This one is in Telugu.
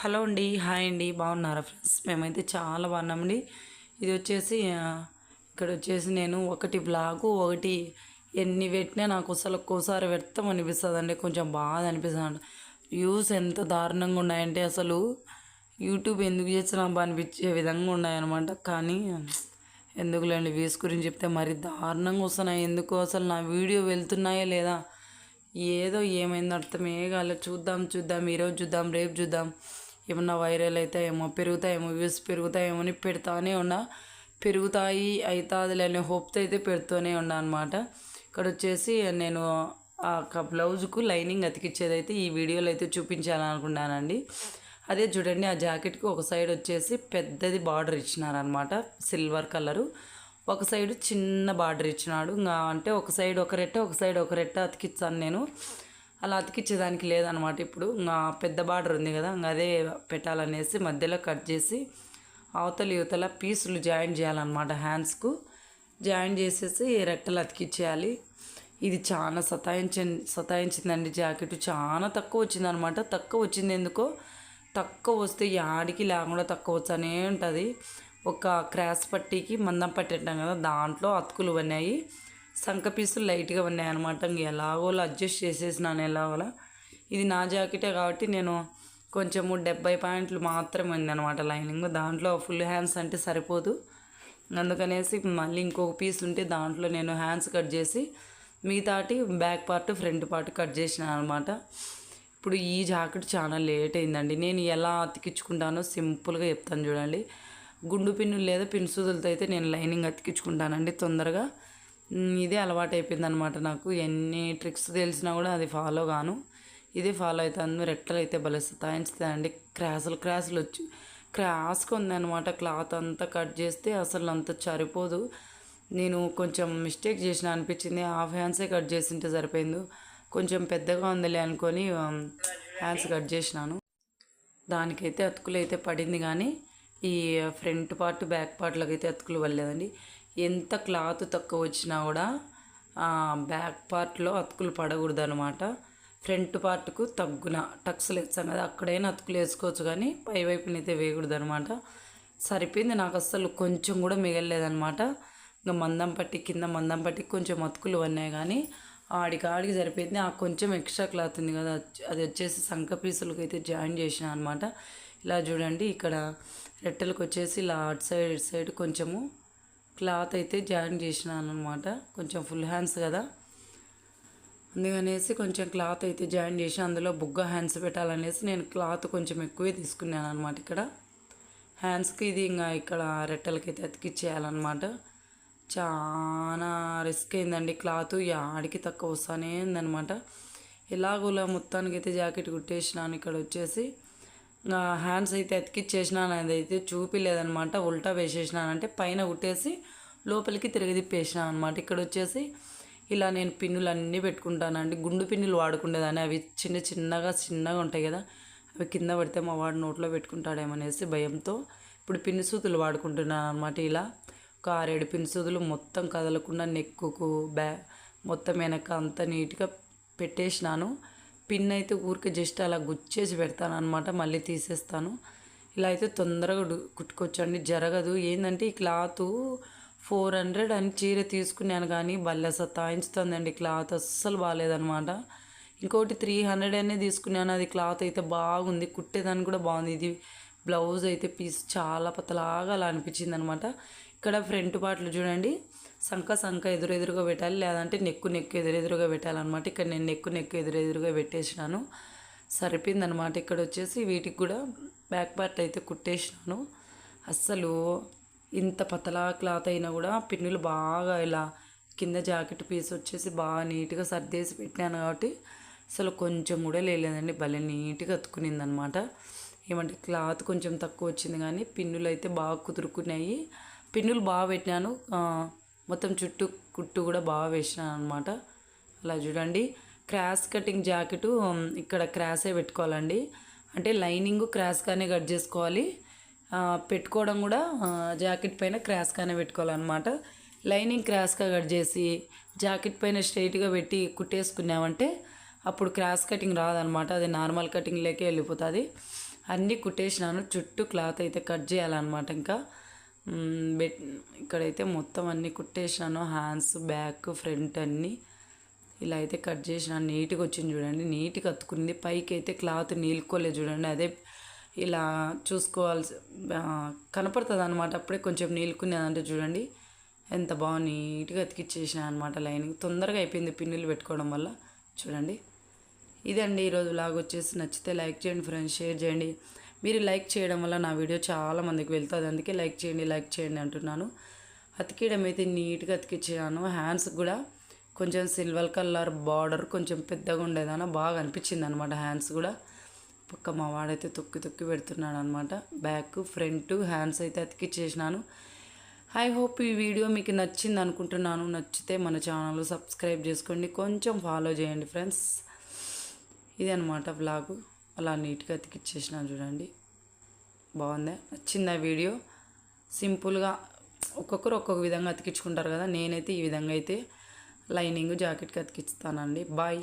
హలో అండి హాయ్ అండి బాగున్నారా ఫ్రెండ్స్ మేమైతే చాలా బాగున్నామండి. ఇది వచ్చేసి ఇక్కడ వచ్చేసి నేను ఒకటి బ్లాగు ఒకటి ఎన్ని పెట్టినా నాకు అసలు ఒక్కోసారి వ్యర్థం అనిపిస్తుంది అండి కొంచెం బాధ అనిపిస్తుంది వ్యూస్ ఎంత దారుణంగా ఉన్నాయంటే అసలు యూట్యూబ్ ఎందుకు చేసినా అనిపించే విధంగా ఉన్నాయన్నమాట. కానీ ఎందుకులేండి వ్యూస్ గురించి చెప్తే మరి దారుణంగా వస్తున్నాయి. ఎందుకు అసలు నా వీడియో వెళ్తున్నాయా లేదా? ఏదో ఏమైందో అర్థమే కాలే. చూద్దాం చూద్దాం ఈరోజు చూద్దాం రేపు చూద్దాం. ఏమన్నా వైరల్ అవుతాయేమో పెరుగుతాయేమో వ్యూస్ పెరుగుతాయేమో అని పెడతానే ఉన్నా. పెరుగుతాయి అవుతుంది అనే హోప్తో అయితే పెడుతూనే ఉన్నా అనమాట ఇక్కడ వచ్చేసి నేను ఆ యొక్క బ్లౌజ్కు లైనింగ్ అతికిచ్చేది అయితే ఈ వీడియోలో అయితే చూపించాలనుకున్నానండి. అదే చూడండి ఆ జాకెట్కి ఒక సైడ్ వచ్చేసి పెద్దది బార్డర్ ఇచ్చినారనమాట సిల్వర్ కలరు ఒక సైడ్ చిన్న బార్డర్ ఇచ్చినాడు. ఇంకా అంటే ఒక సైడ్ ఒక రెట్ట ఒక సైడ్ ఒక రెట్ట అతికిచ్చాను నేను. అలా అతికిచ్చేదానికి లేదనమాట ఇప్పుడు. ఇంకా పెద్ద బార్డర్ ఉంది కదా ఇంకా అదే పెట్టాలనేసి మధ్యలో కట్ చేసి అవతల యువతల పీసులు జాయిన్ చేయాలన్నమాట హ్యాండ్స్కు. జాయిన్ చేసేసి రెట్టలు అతికిచ్చేయాలి. ఇది చాలా సతాయించ సతాయించిందండి జాకెట్. చాలా తక్కువ వచ్చిందనమాట తక్కువ వచ్చింది ఎందుకో? తక్కువ వస్తే యాడికి లేకుండా తక్కువ వచ్చనే ఉంటుంది. ఒక క్రాస్ పట్టీకి మందం పట్టి అంటాం కదా దాంట్లో అతుకులు ఉన్నాయి సంక పీసులు లైట్గా ఉన్నాయి అనమాట ఇంక ఎలాగోలా అడ్జస్ట్ చేసేసినాను ఎలాగోలా. ఇది నా జాకెటే కాబట్టి నేను కొంచెము డెబ్బై పాయింట్లు మాత్రమే ఉంది అనమాట లైనింగ్. దాంట్లో ఫుల్ హ్యాండ్స్ అంటే సరిపోదు. అందుకనేసి మళ్ళీ ఇంకొక పీస్ ఉంటే దాంట్లో నేను హ్యాండ్స్ కట్ చేసి మిగతాటి back part front part cut చేసిన అనమాట ఇప్పుడు ఈ జాకెట్ చాలా లేట్ అయిందండి. నేను ఎలా అతికించుకుంటానో సింపుల్గా చెప్తాను చూడండి. గుండు పిన్నులు లేదా పిన్సుదులతో అయితే నేను లైనింగ్ అతికించుకుంటానండి తొందరగా. ఇదే అలవాటు అయిపోయిందనమాట నాకు. ఎన్ని ట్రిక్స్ తెలిసినా కూడా అది ఫాలో గాను. ఇదే ఫాలో అవుతాను రెట్టలు అయితే భలే సతాయించుతాయండి. క్రాసులు క్రాసులు వచ్చి క్రాస్గా అనమాట క్లాత్ అంతా కట్ చేస్తే అసలు అంత సరిపోదు. నేను కొంచెం మిస్టేక్ చేసిన అనిపించింది. హాఫ్ హ్యాండ్సే కట్ చేసింటే సరిపోయింది. కొంచెం పెద్దగా ఉందిలే అనుకొని హ్యాండ్స్ కట్ చేసినాను. దానికైతే అతుకులు అయితే పడింది కానీ ఈ ఫ్రంట్ పార్ట్ బ్యాక్ పార్ట్లకు అయితే అతుకులు పడలేదండి. ఎంత క్లాత్ తక్కువ వచ్చినా కూడా బ్యాక్ పార్ట్లో అతుకులు పడకూడదు అనమాట ఫ్రంట్ పార్ట్కు తగ్గున టక్స్లు వేస్తాను కదా అక్కడైనా అతుకులు వేసుకోవచ్చు కానీ పై వైపున అయితే వేయకూడదు అనమాట సరిపోయింది నాకు అస్సలు కొంచెం కూడా మిగలలేదనమాట ఇంకా మందం పట్టి కింద మందం పట్టి కొంచెం అతుకులు ఉన్నాయి కానీ ఆడికి ఆడికి సరిపోయింది. ఆ కొంచెం ఎక్స్ట్రా క్లాత్ ఉంది కదా అది వచ్చేసి సంఖ పీసులకు అయితే జాయిన్ చేసిన అనమాట ఇలా చూడండి ఇక్కడ రెట్టెలకు వచ్చేసి ఇలా అటు సైడ్ ఇటు సైడ్ కొంచెము క్లాత్ అయితే జాయిన్ చేసినాను అనమాట కొంచెం ఫుల్ హ్యాండ్స్ కదా. అందుకనేసి కొంచెం క్లాత్ అయితే జాయిన్ చేసి అందులో బుగ్గ హ్యాండ్స్ పెట్టాలనేసి నేను క్లాత్ కొంచెం ఎక్కువే తీసుకున్నాను అనమాట ఇక్కడ. హ్యాండ్స్కి ఇది ఇంకా ఇక్కడ రెట్టెలకైతే అతికిచ్చేయాలన్నమాట. చాలా రిస్క్ అయిందండి క్లాత్. యాడికి తక్కువ వస్తానే ఉందనమాట ఎలాగోలా మొత్తానికి అయితే జాకెట్ కుట్టేసినాను ఇక్కడ వచ్చేసి హ్యాండ్స్ అయితే అతికిచ్చేసినాను అయితే చూపిలేదనమాట ఉల్టా వేసేసినానంటే పైన ఉట్టేసి లోపలికి తిరిగి అనమాట ఇక్కడ వచ్చేసి ఇలా నేను పిన్నులు అన్నీ పెట్టుకుంటానండి. గుండు పిన్నులు వాడుకునేదాన్ని అవి చిన్న చిన్నగా చిన్నగా ఉంటాయి కదా. అవి కింద పడితే మా వాడు నోట్లో పెట్టుకుంటాడేమనేసి భయంతో ఇప్పుడు పిన్ను సూతులు వాడుకుంటున్నాను అనమాట ఇలా. ఒక ఆరేడు పిన్సూదులు మొత్తం కదలకుండా నెక్కుకు బ్యా మొత్తం వెనక అంతా నీట్గా పెట్టేసినాను. పిన్ అయితే ఊరికే జస్ట్ అలా గుచ్చేసి పెడతాను అనమాట మళ్ళీ తీసేస్తాను. ఇలా అయితే తొందరగా కుట్టుకొచ్చండి. జరగదు. ఏంటంటే ఈ క్లాత్ ఫోర్ హండ్రెడ్ అని చీర తీసుకున్నాను కానీ భలే సతాయించుతుందండి క్లాత్ అస్సలు బాగాలేదనమాట ఇంకోటి త్రీ హండ్రెడ్ అనే తీసుకున్నాను. అది క్లాత్ అయితే బాగుంది. కుట్టేదానికి కూడా బాగుంది. ఇది బ్లౌజ్ అయితే పీస్ చాలా పతలాగా అలా అనిపించింది అనమాట ఇక్కడ ఫ్రంట్ పార్ట్లు చూడండి సంక సంక ఎదురెదురుగా పెట్టాలి లేదంటే నెక్కు నెక్కు ఎదురెదురుగా పెట్టాలన్నమాట. ఇక్కడ నేను నెక్కు నెక్కు ఎదురెదురుగా పెట్టేసినాను. సరిపోయిందనమాట. ఇక్కడ వచ్చేసి వీటికి కూడా బ్యాక్ పార్ట్ అయితే కుట్టేసినాను. అస్సలు ఇంత పతలా క్లాత్ అయినా కూడా పిన్నులు బాగా ఇలా కింద జాకెట్ పీస్ వచ్చేసి బాగా నీట్గా సర్దేసి పెట్టాను కాబట్టి అసలు కొంచెం కూడా లేదండి భలే నీట్గా అతుకునింది అనమాట ఏమంటే క్లాత్ కొంచెం తక్కువ వచ్చింది కానీ పిన్నులు అయితే బాగా కుదురుకున్నాయి. పిన్నులు బాగా పెట్టినాను. మొత్తం చుట్టూ కుట్టు కూడా బాగా వేసినాను అనమాట అలా చూడండి. క్రాస్ కటింగ్ జాకెట్ ఇక్కడ క్రాసే పెట్టుకోవాలండి. అంటే లైనింగ్ క్రాస్గానే కట్ చేసుకోవాలి. పెట్టుకోవడం కూడా జాకెట్ పైన క్రాస్గానే పెట్టుకోవాలన్నమాట. లైనింగ్ క్రాస్గా కట్ చేసి జాకెట్ పైన స్ట్రైట్గా పెట్టి కుట్టేసుకున్నామంటే అప్పుడు క్రాస్ కటింగ్ రాదనమాట అది నార్మల్ కటింగ్ లేకే వెళ్ళిపోతుంది. అన్నీ కుట్టేసినాను. చుట్టూ క్లాత్ అయితే కట్ చేయాలన్నమాట ఇంకా. బెట్ ఇక్కడైతే మొత్తం అన్నీ కుట్టేసినాను. హ్యాండ్స్ బ్యాక్ ఫ్రంట్ అన్నీ. ఇలా అయితే కట్ చేసినాను. నీట్గా వచ్చింది చూడండి. నీట్గా అతుకుంది పైకి అయితే క్లాత్ నీలుకోలేదు చూడండి. అదే ఇలా చూసుకోవాల్సి కనపడుతుంది అనమాట అప్పుడే కొంచెం నీలుకునేదంటే చూడండి. ఎంత బాగా నీట్గా అతికిచ్చేసిన అనమాట లైనింగ్. తొందరగా అయిపోయింది పిన్నులు పెట్టుకోవడం వల్ల. చూడండి. ఇదండి ఈరోజు లాగ్ వచ్చేసి. నచ్చితే లైక్ చేయండి ఫ్రెండ్స్ షేర్ చేయండి. మీరు లైక్ చేయడం వల్ల నా వీడియో చాలా మందికి వెళ్తుంది. అందుకే లైక్ చేయండి లైక్ చేయండి అంటున్నాను. అతికేయడం అయితే నీట్గా అతికిచ్చాను. హ్యాండ్స్ కూడా కొంచెం సిల్వర్ కలర్ బార్డర్ కొంచెం పెద్దగా ఉండేదన్న బాగా అనిపించింది అనమాట హ్యాండ్స్ కూడా. పక్క మా వాడైతే తొక్కి తొక్కి పెడుతున్నాడు అనమాట బ్యాక్ ఫ్రంట్ హ్యాండ్స్ అయితే అతికిచ్చేసినాను. ఐ హోప్ ఈ వీడియో మీకు నచ్చింది అనుకుంటున్నాను. నచ్చితే మన ఛానల్ సబ్స్క్రైబ్ చేసుకోండి. కొంచెం ఫాలో చేయండి ఫ్రెండ్స్ ఇది అనమాట వ్లాగు అలా నీట్గా అతికిచ్చేసినాను చూడండి. బాగుందా? నచ్చిందా వీడియో సింపుల్గా ఒక్కొక్కరు ఒక్కొక్క విధంగా అతికించుకుంటారు కదా నేనైతే ఈ విధంగా అయితే లైనింగ్ జాకెట్కి అతికిస్తానండి. బాయ్